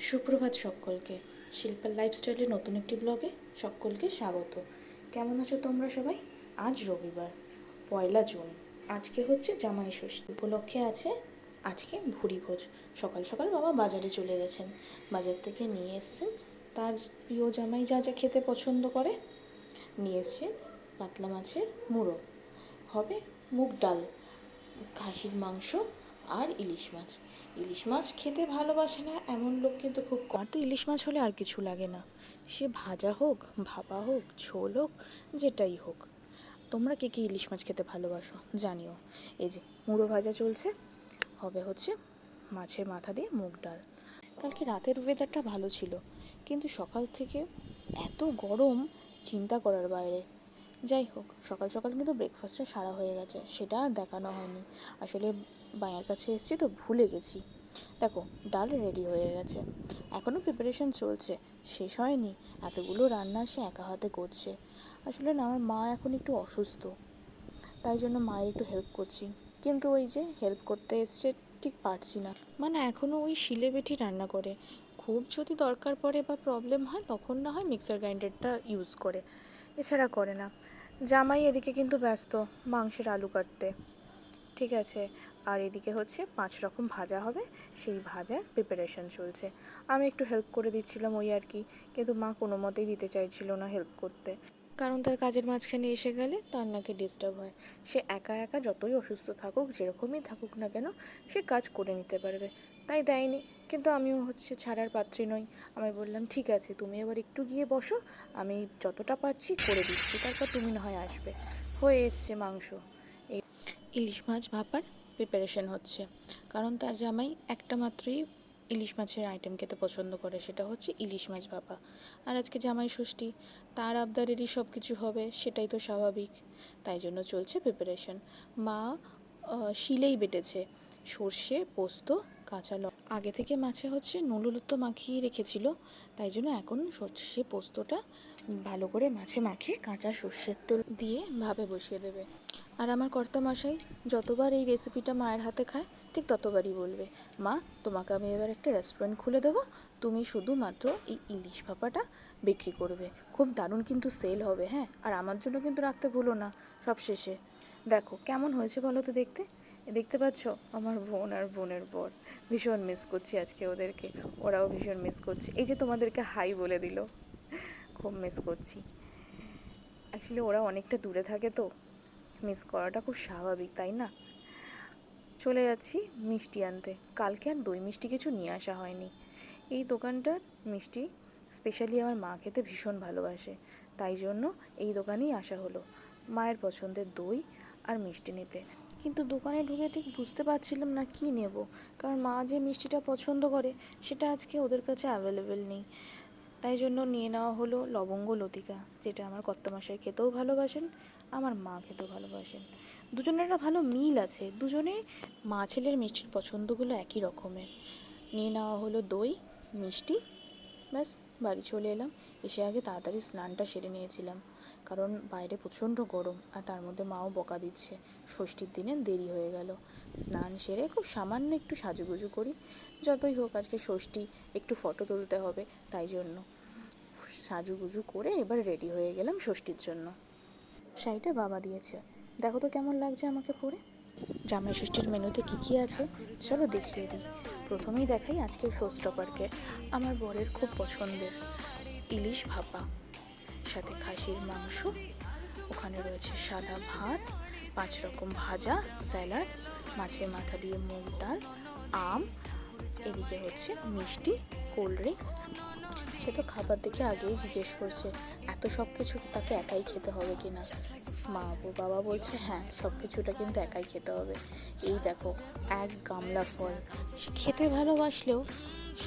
সুপ্রভাত সকলকে। শিল্পার লাইফস্টাইলের নতুন একটি ব্লগে সকলকে স্বাগত। কেমন আছো তোমরা সবাই? আজ রবিবার, পয়লা জুন। আজকে হচ্ছে জামাই ষষ্ঠী। উপলক্ষে আছে আজকে ভুরি ভোজ। সকাল সকাল বাবা বাজারে চলে গেছেন। বাজার থেকে নিয়ে এসছেন তার প্রিয় জামাই যা যা খেতে পছন্দ করে। নিয়ে এসছেন পাতলা মাছের মুড়ো। হবে মুগ ডাল, খাসির মাংস আর ইলিশ মাছ। ইলিশ মাছ খেতে ভালোবাসে না, এমন লোক কিন্তু খুব কম। তো ইলিশ মাছ হলে আর কিছু লাগে না। সে ভাজা হোক, ভাপা হোক, ঝোল হোক, যেটাই হোক। তোমরা কে কে ইলিশ মাছ খেতে ভালোবাসো, জানিও। এই যে, মুড়ো ভাজা চলছে। হবে হচ্ছে মাছের মাথা দিয়ে মুগ ডাল। কালকে রাতের ওয়েদারটা ভালো ছিল, কিন্তু সকাল থেকে এত গরম, চিন্তা করার বাইরে। যাই হোক, সকাল সকাল কিন্তু ব্রেকফাস্টটা সারা হয়ে গেছে, সেটা দেখানো হয়নি। আসলে বায়ার কাছে এসেছি তো ভুলে গেছি। দেখো, ডাল রেডি হয়ে গেছে। এখনও প্রিপারেশন চলছে। শেষ হয়নি। এতগুলো রান্না সে একা হাতে করছে। আসলে না, আমার মা এখন একটু অসুস্থ। তাই জন্য মায়ের একটু হেল্প করছি। কিন্তু ওই যে হেল্প করতে এসছে, ঠিক পারছি না। মানে এখনও ওই শিলে বেঠি রান্না করে। খুব যদি দরকার পড়ে বা প্রবলেম হয়, তখন না হয় মিক্সার গ্রাইন্ডারটা ইউজ করে। এছাড়া করে না। জামাই এদিকে কিন্তু ব্যস্ত, মাংসের আলু কাটতে। ঠিক আছে। আর এদিকে হচ্ছে পাঁচ রকম ভাজা হবে, সেই ভাজার প্রিপারেশন চলছে। আমি একটু হেল্প করে দিচ্ছিলাম ওই আর কি, কিন্তু মা কোনো মতেই দিতে চাইছিল না হেল্প করতে। কারণ তার কাজের মাঝখানে এসে গেলে তার নাকি ডিস্টার্ব হয়। সে একা একা যতই অসুস্থ থাকুক, যেরকমই থাকুক না কেন, সে কাজ করে নিতে পারবে। তাই দেয়নি, কিন্তু আমিও হচ্ছে ছাড়ার পাত্রী নই। আমি বললাম, ঠিক আছে, তুমি এবার একটু গিয়ে বসো, আমি যতটা পারছি করে দিচ্ছি, তারপর তুমি না হয় আসবে। হয়ে এসছে মাংস। ইলিশ মাছ ভাপার প্রিপারেশন হচ্ছে। কারণ তার জামাই একটা মাত্রই ইলিশ মাছের আইটেম খেতে পছন্দ করে, সেটা হচ্ছে ইলিশ মাছ ভাপা আর আজকে জামাই ষষ্ঠী, তার আবদারেরই সব কিছু হবে, সেটাই তো স্বাভাবিক। তাই জন্য চলছে প্রিপারেশন মা শিলেই বেটেছে। সর্ষে, পোস্ত, কাঁচা লঙ্কা। আগে থেকে মাছে হচ্ছে নুলুলুত তো মাখিয়ে রেখেছিল। তাই জন্য এখন সর্ষে, পোস্তটা ভালো করে মাছে মাখিয়ে কাঁচা সর্ষের তেল দিয়ে ভাবে বসিয়ে দেবে। আর আমার কর্তা মশাই যতবার এই রেসিপিটা মায়ের হাতে খায়, ঠিক ততবারই বলবে, মা, তোমাকে আমি এবার একটা রেস্টুরেন্ট খুলে দেবো। তুমি শুধুমাত্র এই ইলিশ ভাপাটা বিক্রি করবে। খুব দারুণ কিন্তু সেল হবে হ্যাঁ? আর আমার জন্য কিন্তু রাখতে ভুলো না, সব শেষে। দেখো, কেমন হয়েছে বলো তো দেখতে? দেখতে পাচ্ছ? আমার বোন আর বোনের বর। ভীষণ মিস করছি আজকে ওদেরকে। ওরাও ভীষণ মিস করছে। এই যে তোমাদেরকে হাই বলে দিল, খুব মিস করছি। অ্যাকচুয়ালি ওরা অনেকটা দূরে থাকে তো। মিস করাটা খুব স্বাভাবিক, তাই না? চলে যাচ্ছি মিষ্টি আনতে। কালকে আর দই মিষ্টি কিছু নিয়ে আসা হয়নি। এই দোকানটার মিষ্টি স্পেশালি আমার মা খেতে ভীষণ ভালোবাসে। তাই জন্য এই দোকানেই আসা হলো। মায়ের পছন্দের দই আর মিষ্টি নিতে। কিন্তু দোকানে ঢুকে ঠিক বুঝতে পারছিলাম না কী নেব। কারণ মা যে মিষ্টিটা পছন্দ করে, সেটা আজকে ওদের কাছে অ্যাভেলেবেল নেই। তাই জন্য নিয়ে নেওয়া হলো লবঙ্গ লতিকা, যেটা আমার কর্তামশাই খেতেও ভালোবাসেন, আমার মা খেতেও ভালোবাসেন। দুজনের একটা ভালো মিল আছে, দুজনে মা ছেলের মিষ্টির পছন্দগুলো একই রকমের। নিয়ে নেওয়া হলো দই, মিষ্টি, ব্যাস। বাড়ি চলে এলাম। এসে আগে তাড়াতাড়ি স্নানটা সেরে নিয়েছিলাম। কারণ বাইরে প্রচণ্ড গরম আর তার মধ্যে মাও বকা দিচ্ছে। ষষ্ঠীর দিনে দেরি হয়ে গেল। স্নান সেরে খুব সামান্য একটু সাজুগুজু করি। যতই হোক আজকে ষষ্ঠী, একটু ফটো তুলতে হবে, তাই জন্য। সাজুগুজু করে এবার রেডি হয়ে গেলাম ষষ্ঠীর জন্য। শাড়িটা বাবা দিয়েছে। দেখো তো কেমন লাগছে আমাকে পরে। জামাই ষষ্ঠীর মেনুতে কী কী আছে? চলো দেখিয়ে দিই। প্রথমেই দেখাই আজকের শো স্টপারকে আমার বরের খুব পছন্দের ইলিশ ভাপা। সাথে খাসির মাংস। ওখানে রয়েছে সাদা ভাত, পাঁচ রকম ভাজা, স্যালাড, মাছের মাথা দিয়ে মুগ ডাল, আম এদিকে হচ্ছে মিষ্টি, কোল্ড ড্রিঙ্কস। সে তো খাবার দেখে আগেই জিজ্ঞেস করছে, এত সব কিছু তাকে একাই খেতে হবে কি না মা বাবা বলছে হ্যাঁ সব কিছুটা কিন্তু একাই খেতে হবে। এই দেখো, এক গামলা ফল। সে খেতে ভালোবাসলেও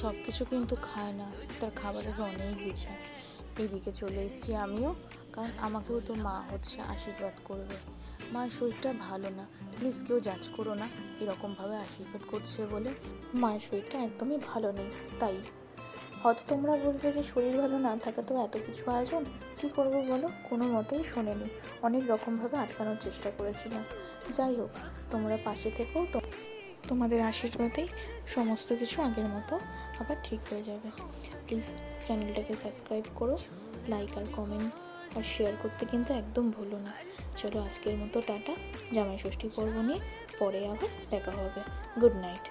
সব কিছু কিন্তু খায় না, তার খাবারের অনেক ইচ্ছা এইদিকে চলে এসেছি আমিও, কারণ আমাকেও তো মা হচ্ছে আশীর্বাদ করবে। মায়ের শরীরটা ভালো না। প্লিজ কেউ জাজ করো না। এরকমভাবে আশীর্বাদ করছে বলে মায়ের শরীরটা একদমই ভালো নেই। তাই হয়তো তোমরা বলবে যে শরীর ভালো না থাকে তো এত কিছু আয়োজন। কী করব বলো? কোনো মতেই শোনেনি। অনেক রকমভাবে আটকানোর চেষ্টা করেছিলাম। যাই হোক, তোমরা পাশে থেকেও তো তোমাদের আশীর্বাদেই সমস্ত কিছু আগের মতো আবার ঠিক হয়ে যাবে। প্লিজ চ্যানেলটাকে সাবস্ক্রাইব করো লাইক আর কমেন্ট আর শেয়ার করতে কিন্তু একদম ভুলো না। চলো আজকের মতো টাটা। জামাই ষষ্ঠী পর্ব নিয়ে পরে আবার দেখা হবে। Good night